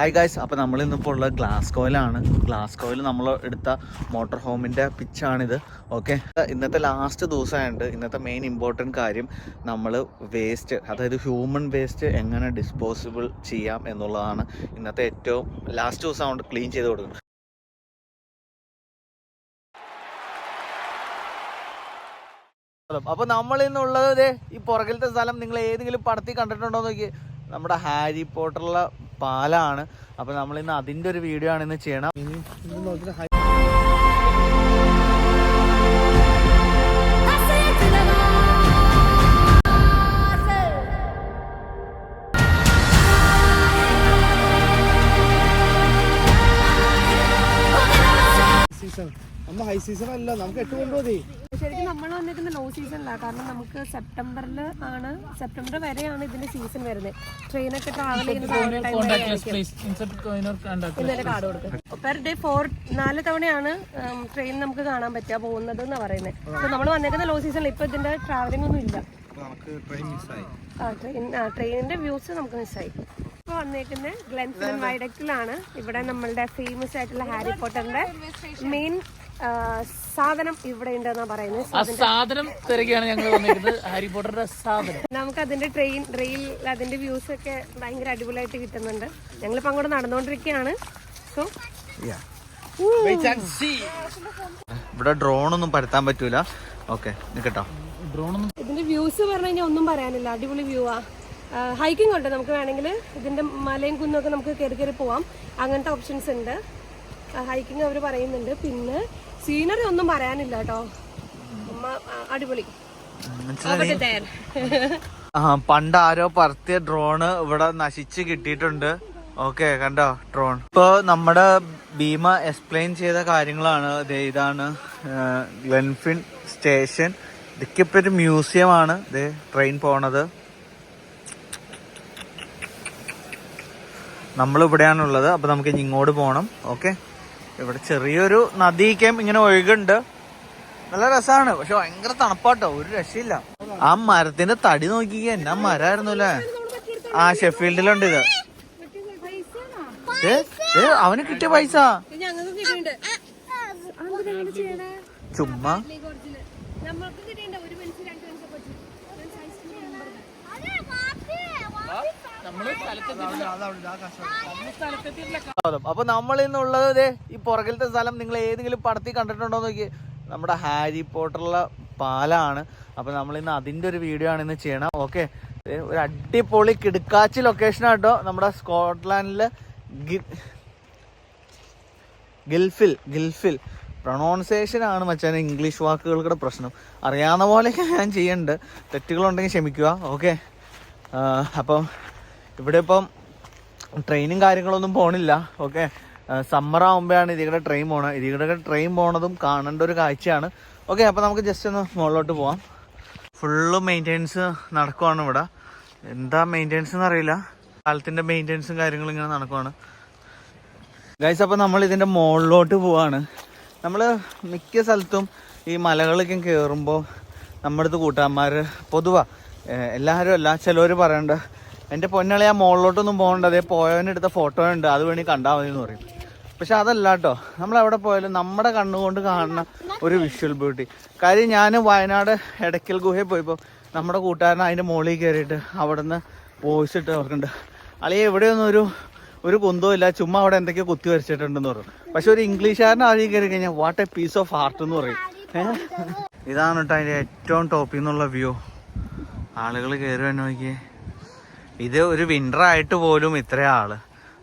Hi guys അപ്പോൾ നമ്മൾ ഇന്നിപ്പോൾ ഉള്ളത് ഗ്ലാസ് കോയിൽ നമ്മൾ എടുത്ത മോട്ടോർ ഹോമിന്റെ പിച്ചാണിത് ഓക്കെ ഇന്നത്തെ ലാസ്റ്റ് ദിവസമായിട്ട് ഇന്നത്തെ മെയിൻ ഇമ്പോർട്ടന്റ് കാര്യം നമ്മൾ വേസ്റ്റ് അതായത് ഹ്യൂമൻ വേസ്റ്റ് എങ്ങനെ ഡിസ്പോസിബിൾ ചെയ്യാം എന്നുള്ളതാണ് ഇന്നത്തെ ഏറ്റവും ലാസ്റ്റ് ദിവസം കൊണ്ട് ക്ലീൻ ചെയ്ത് കൊടുക്കുന്നത്. അപ്പോൾ നമ്മൾ ഇന്നുള്ളത് ഈ പുറകിലത്തെ സ്ഥലം നിങ്ങൾ ഏതെങ്കിലും പടത്തിൽ കണ്ടിട്ടുണ്ടോ നോക്കി നമ്മുടെ ഹാരി പോട്ടറിലെ പാലാണ്. അപ്പോൾ നമ്മൾ ഇന്ന് അതിന്റെ ഒരു വീഡിയോ ആണ് ഇന്ന് ചെയ്യണം നമ്മ ഹൈ സീസൺ അല്ല നമുക്ക് എട്ട് കൊണ്ടുപോയി ശരിക്കും നമ്മൾ വന്നിരിക്കുന്ന ലോ. സീസണിലാണ് കാരണം നമുക്ക് സെപ്റ്റംബറിൽ ആണ് സെപ്റ്റംബർ വരെയാണ് ഇതിന്റെ സീസൺ വരുന്നത്. ട്രെയിനൊക്കെ ട്രാവൽ ചെയ്യുന്ന ഇന്നലെ കാർഡ് കൊടുക്കും. പെർ ഡേ ഫോർ നാല് തവണയാണ് ട്രെയിൻ നമുക്ക് കാണാൻ പറ്റുക പോകുന്നത് എന്ന് പറയുന്നത് അപ്പൊ നമ്മൾ വന്നിരിക്കുന്ന ലോ സീസണിൽ ഇപ്പൊ ഇതിന്റെ ട്രാവലിംഗ് ഒന്നും ഇല്ല. നമുക്ക് ട്രെയിൻ മിസ്സായി ആ ട്രെയിൻ ട്രെയിനിന്റെ വ്യൂസ് നമുക്ക് മിസ്സായി ഇപ്പൊ വന്നേക്കുന്നത് ഗ്ലെൻഫിലൻ വൈഡക്റ്റിലാണ് ഇവിടെ നമ്മളുടെ ഫേമസ് ആയിട്ടുള്ള ഹാരി പോട്ടറിന്റെ മെയിൻ സാധനം ഇവിടെ ഉണ്ടെന്നാ പറയുന്നത്. ആ സാധനം. തിരക്കിയാണ് ഞങ്ങൾ വന്നിരിക്കുന്നത്. ഹാരി പോട്ടറുടെ സാധനം. നമുക്ക് അതിന്റെ ട്രെയിൻ റെയിൽ അതിന്റെ വ്യൂസ് ഒക്കെ ഭയങ്കര അടിപൊളിയായിട്ട് കിട്ടുന്നുണ്ട്. ഞങ്ങളിപ്പോ അങ്ങോട്ട് നടന്നുകൊണ്ടിരിക്കുകയാണ്. സോ ഇവിടെ ഡ്രോൺ ഒന്നും പരത്താൻ പറ്റൂല. ഓക്കെ നിൽക്കട്ടോ ഇതിന്റെ വ്യൂസ് പറഞ്ഞു കഴിഞ്ഞാൽ ഒന്നും പറയാനില്ല. അടിപൊളി വ്യൂ ആ. ഹൈക്കിംഗ് ഉണ്ട്. നമുക്ക് വേണമെങ്കിൽ ഇതിന്റെ മലയും കുന്നൊക്കെ നമുക്ക് കയറി കയറി പോവാം. അങ്ങനത്തെ ഓപ്ഷൻസ് ഉണ്ട്. ഹൈക്കിംഗ് അവർ പറയുന്നുണ്ട്. പിന്നെ സീനറി ഒന്നും പറയാനില്ല കേട്ടോ. അടിപൊളി. പണ്ട് ആരോ പറത്തിയ ഡ്രോണ് ഇവിടെ നശിച്ച് കിട്ടിയിട്ടുണ്ട്. ഓക്കെ കണ്ടോ ഡ്രോൺ ഇപ്പൊ നമ്മുടെ ഭീമ എക്സ്പ്ലെയിൻ ചെയ്ത കാര്യങ്ങളാണ്. ഇതാണ് ഗ്ലെൻഫിൻ സ്റ്റേഷൻ ഇതൊക്കെ ഇപ്പൊ ഒരു മ്യൂസിയം ആണ്. ഇത് ട്രെയിൻ പോണത്. നമ്മൾ ഇവിടെയാണുള്ളത് അപ്പൊ നമുക്ക് ഇനി ഇങ്ങോട്ട് പോകണം ഓക്കെ ഇവിടെ ചെറിയൊരു നദിക്കേം ഇങ്ങനെ ഒഴുകുണ്ട്. നല്ല രസമാണ് പക്ഷെ ഭയങ്കര തണുപ്പാട്ടോ. ഒരു രക്ഷയില്ല. ആ മരത്തിന്റെ തടി നോക്കി എന്നാ മരായിരുന്നു അല്ലേ ആ ഷെഫീൽഡിലുണ്ട് ഇത്. അവന് കിട്ടിയ പൈസ? ചുമ്മാ. അപ്പൊ നമ്മൾ ഇന്നുള്ളത് ദേ ഈ പുറകിലത്തെ സ്ഥലം നിങ്ങൾ ഏതെങ്കിലും പടത്തി കണ്ടിട്ടുണ്ടോ നോക്കി നമ്മുടെ ഹാരി പോട്ടറിലെ പാലാണ്. അപ്പൊ നമ്മൾ ഇന്ന് അതിന്റെ ഒരു വീഡിയോ ആണ് ഇന്ന് ചെയ്യണം. ഓക്കെ. ഒരു അടിപൊളി കിടുക്കാച്ചി ലൊക്കേഷൻ ആട്ടോ നമ്മുടെ സ്കോട്ട്ലാൻഡിലെ ഗിൽഫിൽ ഗിൽഫിൽ. പ്രൊണൗൺസിയേഷൻ ആണ് മച്ചാൻ ഇംഗ്ലീഷ് വാക്കുകൾക്കുടെ പ്രശ്നം. അറിയാവുന്ന പോലെയൊക്കെ ഞാൻ ചെയ്യണ്ട്. തെറ്റുകളുണ്ടെങ്കിൽ ക്ഷമിക്കുക. ഓക്കെ. അപ്പം ഇവിടെ ഇപ്പം ട്രെയിനും കാര്യങ്ങളൊന്നും പോണില്ല. ഓക്കെ സമ്മർ ആകുമ്പോഴാണ് ഇതിയുടെ ട്രെയിൻ പോണത് ഇതിയുടെ ട്രെയിൻ പോണതും കാണേണ്ട ഒരു കാഴ്ചയാണ്. ഓക്കെ അപ്പോൾ നമുക്ക് ജസ്റ്റ് ഒന്ന് മുകളിലോട്ട് പോവാം. ഫുള്ള് മെയിന്റെനൻസ് നടക്കുവാണ് ഇവിടെ. എന്താ മെയിന്റെനൻസ് എന്നറിയില്ല കാലത്തിന്റെ മെയിന്റെനൻസും കാര്യങ്ങളും ഇങ്ങനെ നടക്കുവാണ്. ഗൈസ് അപ്പോൾ നമ്മൾ ഇതിന്റെ മുകളിലോട്ട് പോവാണ്. നമ്മൾ മിക്ക സ്ഥലത്തും ഈ മലകളൊക്കെ കയറുമ്പോൾ നമ്മുടെ അടുത്ത് കൂട്ടാന്മാർ പൊതുവാ എല്ലാവരും അല്ല ചിലവർ പറയണ്ട എന്റെ പൊന്നളി ആ മുകളിലോട്ടൊന്നും പോകണ്ട. അതേ പോയവനെടുത്ത ഫോട്ടോ ഉണ്ട്. അത് വേണി കണ്ടാൽ മതി എന്ന് പറയും. പക്ഷെ അതല്ല കേട്ടോ. നമ്മൾ എവിടെ പോയാലും നമ്മുടെ കണ്ണുകൊണ്ട് കാണുന്ന ഒരു വിഷ്വൽ ബ്യൂട്ടി കാര്യം ഞാൻ വയനാട് എടയ്ക്കൽ ഗുഹയിൽ പോയപ്പോൾ നമ്മുടെ കൂട്ടുകാരൻ അതിന്റെ മുകളിൽ കയറിയിട്ട് അവിടെ നിന്ന് വോയിസ് ഇട്ട് അവർക്കുണ്ട് അളിയെ എവിടെയൊന്നും ഒരു ഒരു കുന്തവും ഇല്ല. ചുമ്മാ അവിടെ എന്തൊക്കെയോ കുത്തി വരച്ചിട്ടുണ്ടെന്ന് പറയും പക്ഷെ ഒരു ഇംഗ്ലീഷുകാരൻ ആദ്യം കയറി കഴിഞ്ഞാൽ what a piece of art എന്ന് പറയും. ഇതാണ് കേട്ടോ അതിന്റെ ഏറ്റവും ടോപ്പിൽ നിന്നുള്ള വ്യൂ ആളുകൾ കയറി വന്നു നോക്കിയേ ഇത് ഒരു വിന്റർ ആയിട്ട് പോലും ഇത്ര ആൾ.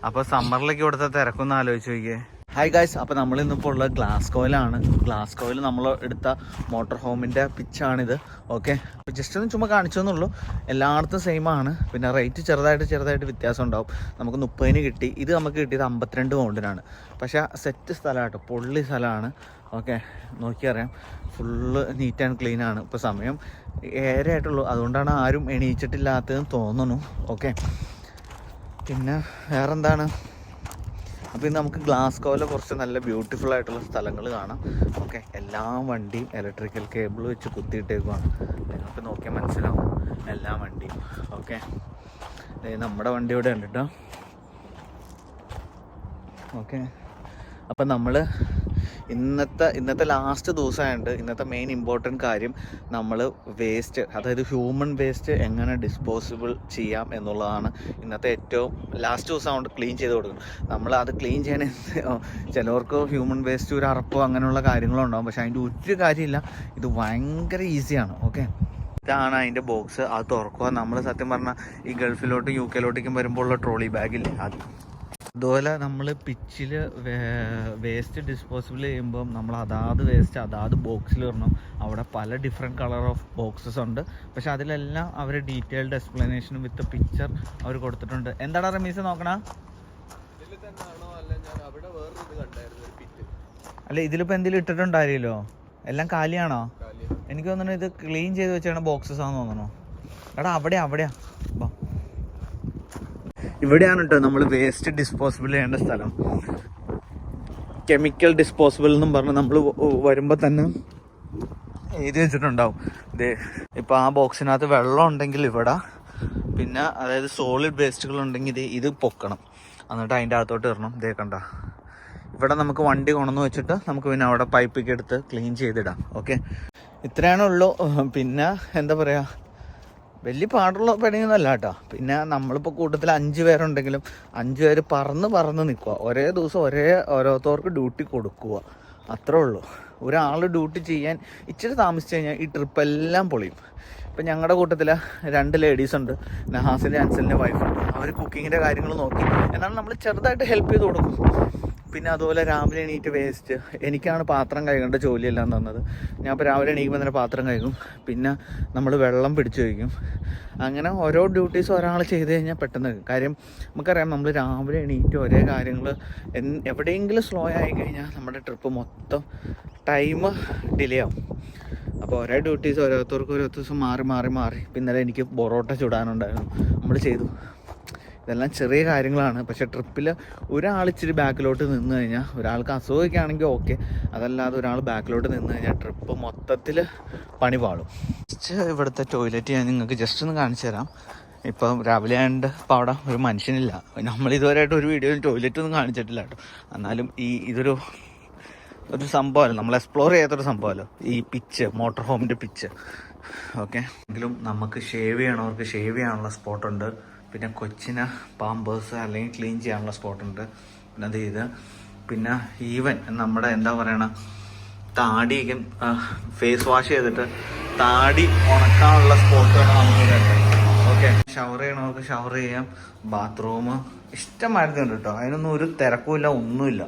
അപ്പൊ സമ്മറിലേക്ക് ഇവിടുത്തെ തിരക്കൊന്ന് ആലോചിച്ചു നോക്കിയേ. ഹായ് ഗായ്സ് അപ്പോൾ നമ്മൾ ഇന്നിപ്പോൾ ഉള്ളത് ഗ്ലാസ്കോയിലാണ് ഗ്ലാസ്കോയിൽ നമ്മൾ എടുത്ത മോട്ടോർ ഹോമിന്റെ പിച്ചാണിത് ഓക്കെ ജസ്റ്റ് ഒന്ന് ചുമ്മാ കാണിച്ചു എന്നുള്ളൂ എല്ലായിടത്തും സെയിം ആണ്. പിന്നെ റേറ്റ് ചെറുതായിട്ട് ചെറുതായിട്ട് വ്യത്യാസം ഉണ്ടാവും. നമുക്ക് മുപ്പതിന് കിട്ടി. ഇത് നമുക്ക് കിട്ടിയത് അമ്പത്തിരണ്ട് പൗണ്ടിനാണ് പക്ഷേ സെറ്റ് സ്ഥലമാട്ടോ പൊള്ളി സ്ഥലമാണ്. ഓക്കെ നോക്കിയറിയാം. ഫുള്ള് നീറ്റ് ആൻഡ് ക്ലീൻ ആണ്. ഇപ്പോൾ സമയം ഏറെയായിട്ടുള്ളൂ അതുകൊണ്ടാണ് ആരും എണീച്ചിട്ടില്ലാത്തതെന്ന് തോന്നുന്നു. ഓക്കെ പിന്നെ വേറെന്താണ്? അപ്പോൾ ഇന്ന് നമുക്ക് ഗ്ലാസ്കോയിലെ കുറച്ച് നല്ല ബ്യൂട്ടിഫുൾ ആയിട്ടുള്ള സ്ഥലങ്ങൾ കാണാം. ഓക്കെ എല്ലാ വണ്ടിയും ഇലക്ട്രിക്കൽ കേബിൾ വെച്ച് കുത്തിയിട്ടേക്കുവാണ്. നിങ്ങൾക്ക് നോക്കിയാൽ മനസ്സിലാവും. എല്ലാ വണ്ടിയും. ഓക്കെ നമ്മുടെ വണ്ടി ഇവിടെ ഉണ്ട് കേട്ടോ ഓക്കെ അപ്പം നമ്മൾ ഇന്നത്തെ ഇന്നത്തെ ലാസ്റ്റ് ദിവസമായിട്ട് ഇന്നത്തെ മെയിൻ ഇമ്പോർട്ടന്റ് കാര്യം നമ്മൾ വേസ്റ്റ് അതായത് ഹ്യൂമൻ വേസ്റ്റ് എങ്ങനെ ഡിസ്പോസിബിൾ ചെയ്യാം എന്നുള്ളതാണ് ഇന്നത്തെ ഏറ്റവും ലാസ്റ്റ് ദിവസം കൊണ്ട് ക്ലീൻ ചെയ്ത് കൊടുക്കും നമ്മൾ അത് ക്ലീൻ ചെയ്യാൻ ചിലവർക്ക് ഹ്യൂമൻ വേസ്റ്റ് ഒരു അറപ്പോ അങ്ങനെയുള്ള കാര്യങ്ങളോ ഉണ്ടാവും പക്ഷേ അതിന്റെ ഒരു കാര്യമില്ല. ഇത് ഭയങ്കര ഈസിയാണ് ഓക്കെ ഇതാണ് അതിന്റെ ബോക്സ് അത് തുറക്കുക നമ്മൾ സത്യം പറഞ്ഞാൽ ഈ ഗൾഫിലോട്ടും യു കെയിലോട്ടേക്കും വരുമ്പോൾ ഉള്ള ട്രോളി ബാഗില്ലേ അത്. അതുപോലെ നമ്മൾ പിച്ചിൽ വേസ്റ്റ് ഡിസ്പോസിബിൾ ചെയ്യുമ്പോൾ നമ്മൾ അതാത് വേസ്റ്റ് അതാത് ബോക്സിൽ ഇടണം. അവിടെ പല ഡിഫറെന്റ് കളർ ഓഫ് ബോക്സസ് ഉണ്ട്. പക്ഷെ അതിലെല്ലാം അവർ ഡീറ്റെയിൽഡ് എക്സ്പ്ലനേഷനും വിത്ത് പിക്ചർ അവർ കൊടുത്തിട്ടുണ്ട്. എന്താണ് റമീസ് നോക്കണ? അല്ല ഇതിലിപ്പോൾ എന്തെങ്കിലും ഇട്ടിട്ടുണ്ടായിരുന്നല്ലോ എല്ലാം കാലിയാണോ? എനിക്ക് തോന്നുന്നു ഇത് ക്ലീൻ ചെയ്ത് വെച്ചാണ് ബോക്സസ് ആണെന്ന് തോന്നണോ എടാ അവിടെയാ അവിടെയാ. ഇവിടെയാണ് കേട്ടോ നമ്മൾ വേസ്റ്റ് ഡിസ്പോസിബിൾ ചെയ്യേണ്ട സ്ഥലം. കെമിക്കൽ ഡിസ്പോസിബിൾ എന്നും പറഞ്ഞ് നമ്മൾ വരുമ്പോൾ തന്നെ എഴുതി വെച്ചിട്ടുണ്ടാവും. ദേ ഇപ്പോൾ ആ ബോക്സിനകത്ത് വെള്ളം ഉണ്ടെങ്കിൽ ഇവിടെ. പിന്നെ അതായത് സോളിഡ് വേസ്റ്റുകൾ ഉണ്ടെങ്കിൽ ഇത് ഇത് പൊക്കണം. എന്നിട്ട് അതിന്റെ അകത്തോട്ട് ഇടണം. ഇതേ കണ്ട. ഇവിടെ നമുക്ക് വണ്ടി കൊണ്ടുവന്ന് വെച്ചിട്ട് നമുക്ക് പിന്നെ അവിടെ പൈപ്പൊക്കെ എടുത്ത് ക്ലീൻ ചെയ്തിടാം. ഓക്കെ ഇത്രയാണുള്ളൂ. പിന്നെ എന്താ പറയുക വലിയ പാടുള്ള പണിയൊന്നുമല്ല കേട്ടോ. പിന്നെ നമ്മളിപ്പോൾ കൂട്ടത്തിൽ അഞ്ച് പേരുണ്ടെങ്കിലും അഞ്ച് പേര് പറന്ന് പറന്ന് നിൽക്കുക ഒരേ ദിവസം ഒരേ ഓരോരുത്തർക്ക് ഡ്യൂട്ടി കൊടുക്കുക അത്രേ ഉള്ളൂ. ഒരാൾ ഡ്യൂട്ടി ചെയ്യാൻ ഇച്ചിരി താമസിച്ച് കഴിഞ്ഞാൽ ഈ ട്രിപ്പ് എല്ലാം പൊളിയും. ഇപ്പം ഞങ്ങളുടെ കൂട്ടത്തിൽ രണ്ട് ലേഡീസ് ഉണ്ട്. നഹാസിന്റെ അൻസലിന്റെ വൈഫുണ്ട് അവർ കുക്കിങ്ങിന്റെ കാര്യങ്ങൾ നോക്കി. എന്നാലും നമ്മൾ ചെറുതായിട്ട് ഹെൽപ്പ് ചെയ്ത് കൊടുക്കും. പിന്നെ അതുപോലെ രാവിലെ എണീറ്റ് വേസ്റ്റ് എനിക്കാണ് പാത്രം കഴുകേണ്ട ജോലിയെല്ലാം തന്നത്. ഞാൻ ഇപ്പോൾ രാവിലെ എണീക്കുമ്പോൾ തന്നെ പാത്രം കഴുകും. പിന്നെ നമ്മൾ വെള്ളം പിടിച്ചു വയ്ക്കും അങ്ങനെ ഓരോ ഡ്യൂട്ടീസ് ഒരാൾ ചെയ്ത് കഴിഞ്ഞാൽ പെട്ടെന്ന് കാര്യം നമുക്കറിയാം നമ്മൾ രാവിലെ എണീറ്റ് ഒരേ കാര്യങ്ങൾ എവിടെയെങ്കിലും സ്ലോ ആയി കഴിഞ്ഞാൽ നമ്മുടെ ട്രിപ്പ് മൊത്തം ടൈം ഡിലേ ആവും. അപ്പോൾ ഓരോ ഡ്യൂട്ടീസ് ഓരോരുത്തർക്കും ഓരോ ദിവസം മാറി മാറി മാറി. പിന്നെ എനിക്ക് പൊറോട്ട ചുടാനുണ്ടായിരുന്നു. നമ്മൾ ചെയ്തു. ഇതെല്ലാം ചെറിയ കാര്യങ്ങളാണ്. പക്ഷെ ട്രിപ്പിൽ ഒരാൾ ഇച്ചിരി ബാക്കിലോട്ട് നിന്ന് കഴിഞ്ഞാൽ ഒരാൾക്ക് അസുഖമൊക്കെയാണെങ്കിൽ ഓക്കെ. അതല്ലാതെ ഒരാൾ ബാക്കിലോട്ട് നിന്ന് കഴിഞ്ഞാൽ ട്രിപ്പ് മൊത്തത്തിൽ പണി പാളും. ഇവിടുത്തെ ടോയ്ലറ്റ് ഞാൻ നിങ്ങൾക്ക് ജസ്റ്റ് ഒന്ന് കാണിച്ചു തരാം. ഇപ്പം രാവിലെ ആയതുകൊണ്ട് ഇപ്പം അവിടെ ഒരു മനുഷ്യനില്ല. നമ്മൾ ഇതുവരെയായിട്ട് ഒരു വീഡിയോയിൽ ടോയ്ലറ്റ് ഒന്നും കാണിച്ചിട്ടില്ല കേട്ടോ. എന്നാലും ഈ ഇതൊരു ഒരു സംഭവമല്ല. നമ്മൾ എക്സ്പ്ലോർ ചെയ്യാത്തൊരു സംഭവമല്ലോ. ഈ പിച്ച് മോട്ടോർ ഹോമിന്റെ പിച്ച് ഓക്കെ എങ്കിലും നമുക്ക് ഷേവ് ചെയ്യണവർക്ക് ഷേവ് ചെയ്യാനുള്ള സ്പോട്ടുണ്ട് പിന്നെ കൊച്ചിന് പാമ്പേഴ്സ് അല്ലെങ്കിൽ ക്ലീൻ ചെയ്യാനുള്ള സ്പോട്ടുണ്ട് പിന്നെ അത് ചെയ്ത് പിന്നെ ഈവൻ നമ്മുടെ എന്താ പറയണ താടിയൊക്കെ ഫേസ് വാഷ് ചെയ്തിട്ട് താടി ഉണക്കാനുള്ള സ്പോട്ടുകൾ നമുക്ക് ഓക്കെ ഷവർ ചെയ്യണവർക്ക് ഷവർ ചെയ്യാം. ബാത്റൂം ഇഷ്ടമായിരുന്നു കേട്ടോ. അതിനൊന്നും ഒരു തിരക്കുമില്ല ഒന്നുമില്ല.